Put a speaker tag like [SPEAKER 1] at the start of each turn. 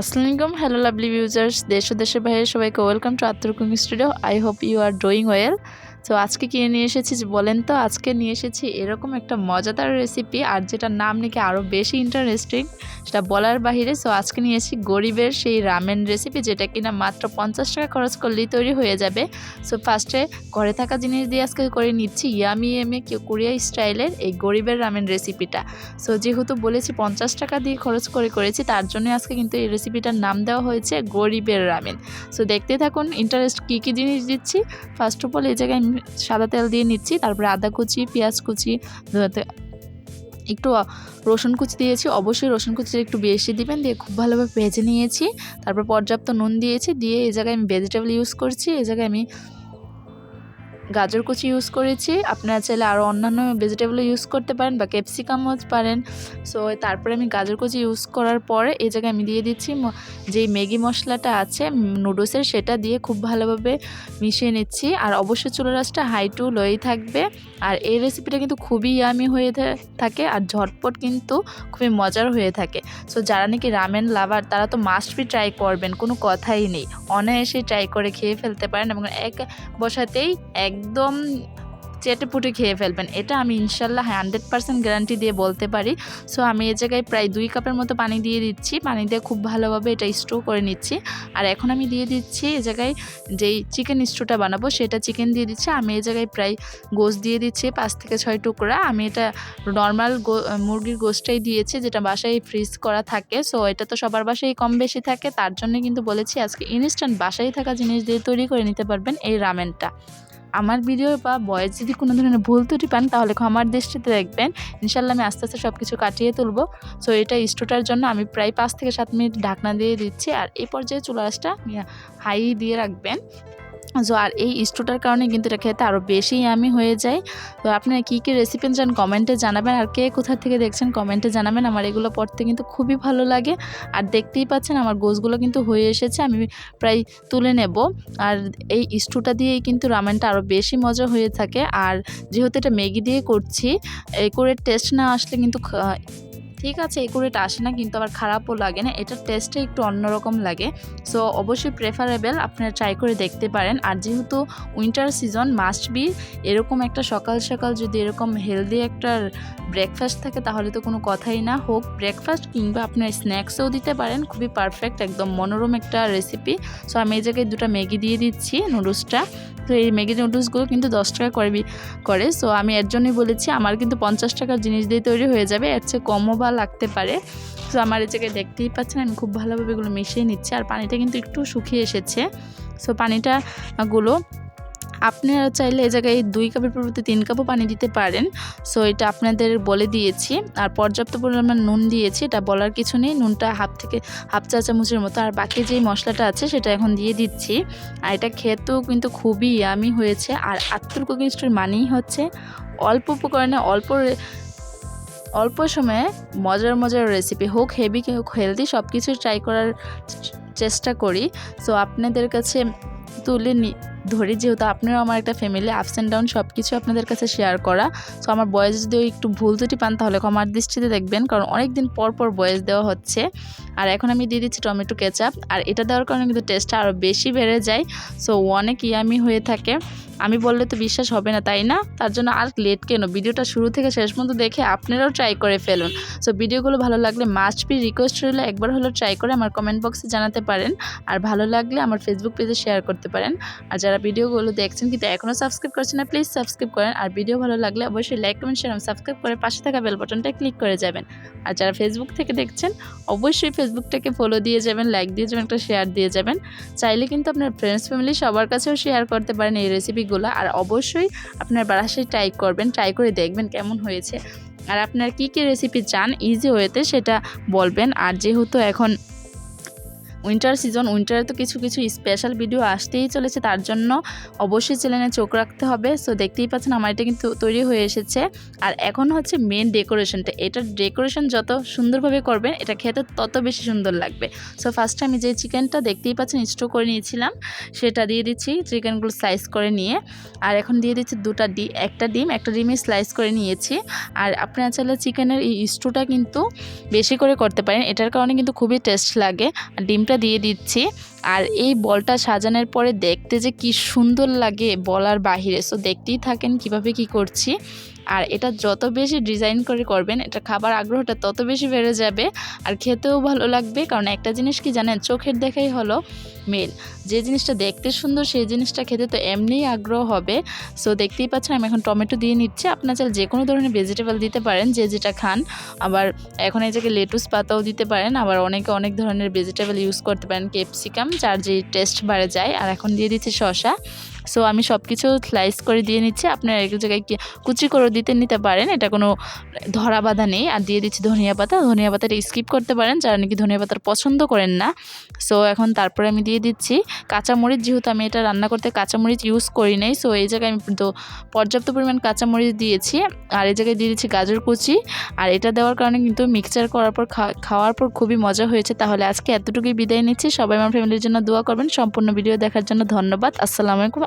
[SPEAKER 1] আসসালামু আলাইকুম। Hello lovely ভিউজার্স দেশ দেশের বাইরে সবাইকে welcome to আত্মর studio I hope you are doing well তো আজকে কিনে নিয়ে এসেছি বলেন তো? আজকে নিয়ে এসেছি এরকম একটা মজাদার রেসিপি আর যেটার নাম নাকি আরও বেশি ইন্টারেস্টিং সেটা বলার বাহিরে। সো আজকে নিয়ে এসেছি গরিবের সেই রামেন রেসিপি যেটা কিনা মাত্র পঞ্চাশ টাকা খরচ করলেই তৈরি হয়ে যাবে। সো ফার্স্টে ঘরে থাকা জিনিস দিয়ে আজকে করে নিচ্ছি ইয়ামি এমে কোরিয়া স্টাইলের এই গরিবের রামেন রেসিপিটা সো যেহেতু বলেছি পঞ্চাশ টাকা দিয়ে খরচ করে করেছি, তার জন্য আজকে কিন্তু এই রেসিপিটার নাম দেওয়া হয়েছে গরিবের রামেন সো দেখতে থাকুন ইন্টারেস্ট কী কী জিনিস দিচ্ছি। ফার্স্ট অফ অল এই জায়গায় সাদা তেল দিয়ে নিচ্ছি, তারপরে আদা কুচি, পেঁয়াজ কুচি একটু রসুন কুচি দিয়েছি, অবশ্যই রসুন কুচিটা একটু বেশি দিবেন, দিয়ে খুব ভালোভাবে ভেজে নিয়েছি, তারপর পর্যাপ্ত নুন দিয়েছি, দিয়ে এই জায়গায় আমি ভেজিটেবল ইউজ করছি এই জায়গায় আমি গাজর কুচি ইউজ করেছি। আপনারা চাইলে আরও অন্যান্য ভেজিটেবলও ইউজ করতে পারেন বা ক্যাপসিকামও পারেন। সো তারপরে আমি গাজর কুচি ইউজ করার পরে এই জায়গায় আমি দিয়ে দিচ্ছি যেই ম্যাগি মশলাটা আছে নুডলসের সেটা দিয়ে খুব ভালোভাবে মিশিয়ে নিচ্ছি। আর অবশ্যই চুলো রাসটা হাই টু লোই থাকবে। আর এই রেসিপিটা কিন্তু খুবই ইয়ামি হয়ে থাকে আর ঝটপট কিন্তু খুবই মজার হয়ে থাকে। সো যারা নাকি রামেন লাভার তারা তো মাস্ট বি ট্রাই করবেন, কোনো কথাই নেই। অনায়াসে ট্রাই করে খেয়ে ফেলতে পারেন এবং এক বসাতেই একদম চেটে পুটে খেয়ে ফেলবেন। এটা আমি ইনশাল্লাহ হান্ড্রেড পার্সেন্ট গ্যারান্টি দিয়ে বলতে পারি। সো আমি এ জায়গায় প্রায় দুই কাপের মতো পানি দিয়ে দিচ্ছি। পানি দিয়ে খুব ভালোভাবে এটা স্টো করে নিচ্ছি। আর এখন আমি দিয়ে দিচ্ছি এ জায়গায় যেই চিকেন স্টোটা বানাবো, সেটা চিকেন দিয়ে দিচ্ছি। আমি এ জায়গায় প্রায় গোস দিয়ে দিচ্ছি, পাঁচ থেকে ছয় টুকরা। আমি এটা নর্মাল মুরগির গোসটাই দিয়েছি, যেটা বাসায় ফ্রিজ করা থাকে। সো এটা তো সবার বাসায় কম বেশি থাকে। তার জন্য কিন্তু বলেছি, আজকে ইনস্ট্যান্ট বাসায় থাকা জিনিস দিয়ে তৈরি করে নিতে পারবেন এই রামেনটা। আমার ভিডিও বা বয়স যদি কোনো ধরনের ভুল ত্রুটি পান, তাহলে ক্ষমার দৃষ্টিতে দেখবেন। ইনশাল্লাহ আমি আস্তে আস্তে সব কিছু কাটিয়ে তুলবো। সো এটা স্টোটার জন্য আমি প্রায় পাঁচ থেকে সাত মিনিট ঢাকনা দিয়ে দিচ্ছি। আর এই পর্যায়ে চুলাসটা হাই দিয়ে রাখবেন। সো আর এই স্টোটার কারণে কিন্তু এটা খেতে আরও বেশি আমি হয়ে যায়। তো আপনারা কী কী রেসিপি চান কমেন্টে জানাবেন। আর কে কোথা থেকে দেখছেন কমেন্টে জানাবেন। আমার এগুলো পড়তে কিন্তু খুবই ভালো লাগে। আর দেখতেই পাচ্ছেন আমার গোছগুলো কিন্তু হয়ে এসেছে। আমি প্রায় তুলে নেব। আর এই স্টুটা দিয়েই কিন্তু রামেনটা আরও বেশি মজা হয়ে থাকে। আর যেহেতু এটা ম্যাগি দিয়ে করছি, এই করে টেস্ট না আসলে কিন্তু ঠিক আছে, এই করেটা আসে না, কিন্তু আবার খারাপও লাগে না। এটার টেস্টটা একটু অন্যরকম লাগে। সো অবশ্যই প্রেফারেবল আপনারা ট্রাই করে দেখতে পারেন। আর যেহেতু উইন্টার সিজন মাস্ট বি এরকম একটা সকাল সকাল যদি এরকম হেলদি একটা ব্রেকফাস্ট থাকে, তাহলে তো কোনো কথাই না। হোক ব্রেকফাস্ট কিংবা আপনার স্ন্যাক্সও দিতে পারেন। খুবই পারফেক্ট একদম মনোরম একটা রেসিপি সো আমি এই জায়গায় দুটো ম্যাগি দিয়ে দিচ্ছি নুডলসটা তো এই ম্যাগি নুডলসগুলো কিন্তু দশ টাকা করে করে। সো আমি এর জন্যই বলেছি, আমার কিন্তু পঞ্চাশ টাকার জিনিস দিয়ে তৈরি হয়ে যাবে। এর চেয়ে কমও বা লাগতে পারে। তো আমার এই জায়গায় দেখতেই পাচ্ছেন, আমি খুব ভালোভাবে এগুলো মিশিয়ে নিচ্ছি। আর পানিটা কিন্তু একটু শুকিয়ে এসেছে। সো পানিটা গুলো, আপনারা চাইলে এই জায়গায় দুই কাপের পরিবর্তে তিন কাপও পানি দিতে পারেন। সো এটা আপনাদের বলে দিয়েছি। আর পর্যাপ্ত পরিমাণ নুন দিয়েছি। এটা বলার কিছু নেই। নুনটা হাফ থেকে হাফ চা চামচের মতো। আর বাকি যেই মশলাটা আছে, সেটা এখন দিয়ে দিচ্ছি। আর এটা খেতেও কিন্তু খুবই ইয়ামি হয়েছে। আর আত্মর কুকিং স্টোর মানেই হচ্ছে অল্প উপকরণে অল্প অল্প সময়ে মজার মজার রেসিপি হোক হেভি হোক হেলদি সব কিছু ট্রাই করার চেষ্টা করি। সো আপনাদের কাছে তুলে নি ধরি, যেহেতু আপনারাও আমার একটা ফ্যামিলি আপস অ্যান্ড ডাউন সব কিছু আপনাদের কাছে শেয়ার করা। সো আমার বয়স যদি একটু ভুল ত্রুটি পান, তাহলে ক্ষমার দৃষ্টিতে দেখবেন, কারণ অনেক দিন পর পর বয়স দেওয়া হচ্ছে। আর এখন আমি দিয়ে দিচ্ছি টমেটো কেচাপ আর এটা দেওয়ার কারণে কিন্তু টেস্টটা আরও বেশি বেড়ে যায়। সো অনেক ইয়ামি হয়ে থাকে। আমি বললে তো বিশ্বাস হবে না, তাই না? তার জন্য আর লেট কেন? ভিডিওটা শুরু থেকে শেষ পর্যন্ত দেখে আপনারাও ট্রাই করে ফেলুন। সো ভিডিওগুলো ভালো লাগলে মাস্ট বি রিকোয়েস্ট রইলে একবার হলো ট্রাই করে আমার কমেন্ট বক্সে জানাতে পারেন। আর ভালো লাগলে আমার ফেসবুক পেজে শেয়ার করতে পারেন। আর যারা ভিডিওগুলো দেখছেন কিন্তু এখনও সাবস্ক্রাইব করছেন না প্লিজ সাবস্ক্রাইব করেন। আর ভিডিও ভালো লাগলে অবশ্যই লাইক কমেন্ট শেয়ার সাবস্ক্রাইব করে পাশে থাকা বেল বাটনটা ক্লিক করে যাবেন। আর যারা ফেসবুক থেকে দেখছেন, অবশ্যই ফেসবুকটাকে ফলো দিয়ে যাবেন লাইক দিয়ে যাবেন, একটা শেয়ার দিয়ে যাবেন। চাইলে কিন্তু আপনার ফ্রেন্ডস ফ্যামিলি সবার কাছেও শেয়ার করতে পারেন এই রেসিপিগুলো আর অবশ্যই আপনার বাসায় ট্রাই করবেন ট্রাই করে দেখবেন কেমন হয়েছে। আর আপনার কী কী রেসিপি চান ইজি ওয়েতে সেটা বলবেন। আর যেহেতু এখন উইন্টার সিজন, উইন্টারে তো কিছু কিছু স্পেশাল ভিডিও আসতেই চলেছে, তার জন্য অবশ্যই চ্যানেলে চোখ রাখতে হবে। সো দেখতেই পাচ্ছেন আমার এটা কিন্তু তৈরি হয়ে এসেছে। আর এখন হচ্ছে মেন ডেকোরেশনটা এটার ডেকোরেশন যত সুন্দরভাবে করবেন, এটা খেতে তত বেশি সুন্দর লাগবে। সো ফার্স্টে আমি যে চিকেনটা দেখতেই পাচ্ছেন স্টো করে নিয়েছিলাম, সেটা দিয়ে দিচ্ছি চিকেনগুলো স্লাইস করে নিয়ে। আর এখন দিয়ে দিচ্ছি দুটা ডি, একটা ডিম, একটা ডিমে স্লাইস করে নিয়েছি। আর আপনারা চাইলে চিকেনের এই স্টুটা কিন্তু বেশি করে করতে পারেন। এটার কারণে কিন্তু খুবই টেস্ট লাগে। আর ডিমটা দিয়ে দিচ্ছি। আর এই বলটা সাজানোর পরে দেখতে যে কি সুন্দর লাগে বলার বাহিরে। সো দেখতেই থাকেন কীভাবে কি করছি। আর এটা যত বেশি ডিজাইন করে করবেন, এটা খাবার আগ্রহটা তত বেশি বেড়ে যাবে আর খেতেও ভালো লাগবে। কারণ একটা জিনিস কি জানেন, চোখের দেখাই হলো মেল যে জিনিসটা দেখতে সুন্দর, সেই জিনিসটা খেতে তো এমনিই আগ্রহ হবে। সো দেখতেই পাচ্ছেন, আমি এখন টমেটো দিয়ে নিচ্ছি। আপনার চাইলে যে কোনো ধরনের ভেজিটেবল দিতে পারেন, যে যেটা খান। আবার এখন এই জায়গায় লেটুস পাতাও দিতে পারেন। আবার অনেকে অনেক ধরনের ভেজিটেবল ইউজ করতে পারেন ক্যাপসিকাম যার যে টেস্ট বাড়ে যায়। আর এখন দিয়ে দিচ্ছি শসা। সো আমি সব কিছু স্লাইস করে দিয়ে নিচ্ছি। আপনারা এক জায়গায় কুচি করে দিতে নিতে পারেন। এটা কোনো ধরা বাঁধা নেই। আর দিয়ে দিচ্ছি ধনিয়া পাতা। ধনিয়া পাতাটা স্কিপ করতে পারেন, যারা নাকি ধনিয়া পাতার পছন্দ করেন না। সো এখন তারপরে আমি দিয়ে দিচ্ছি কাঁচামরিচ। যেহেতু আমি এটা রান্না করতে কাঁচামরিচ ইউজ করি নাই সো এই জায়গায় আমি তো পর্যাপ্ত পরিমাণ কাঁচামরিচ দিয়েছি। আর এই জায়গায় দিয়ে দিচ্ছি গাজর কুচি। আর এটা দেওয়ার কারণে কিন্তু মিক্সচার করার পর খাওয়ার পর খুবই মজা হয়েছে। তাহলে আজকে এতটুকুই বিদায় নিচ্ছি। সবাই আমার ফ্যামিলির জন্য দোয়া করবেন। সম্পূর্ণ ভিডিও দেখার জন্য ধন্যবাদ। আসসালামু আলাইকুম।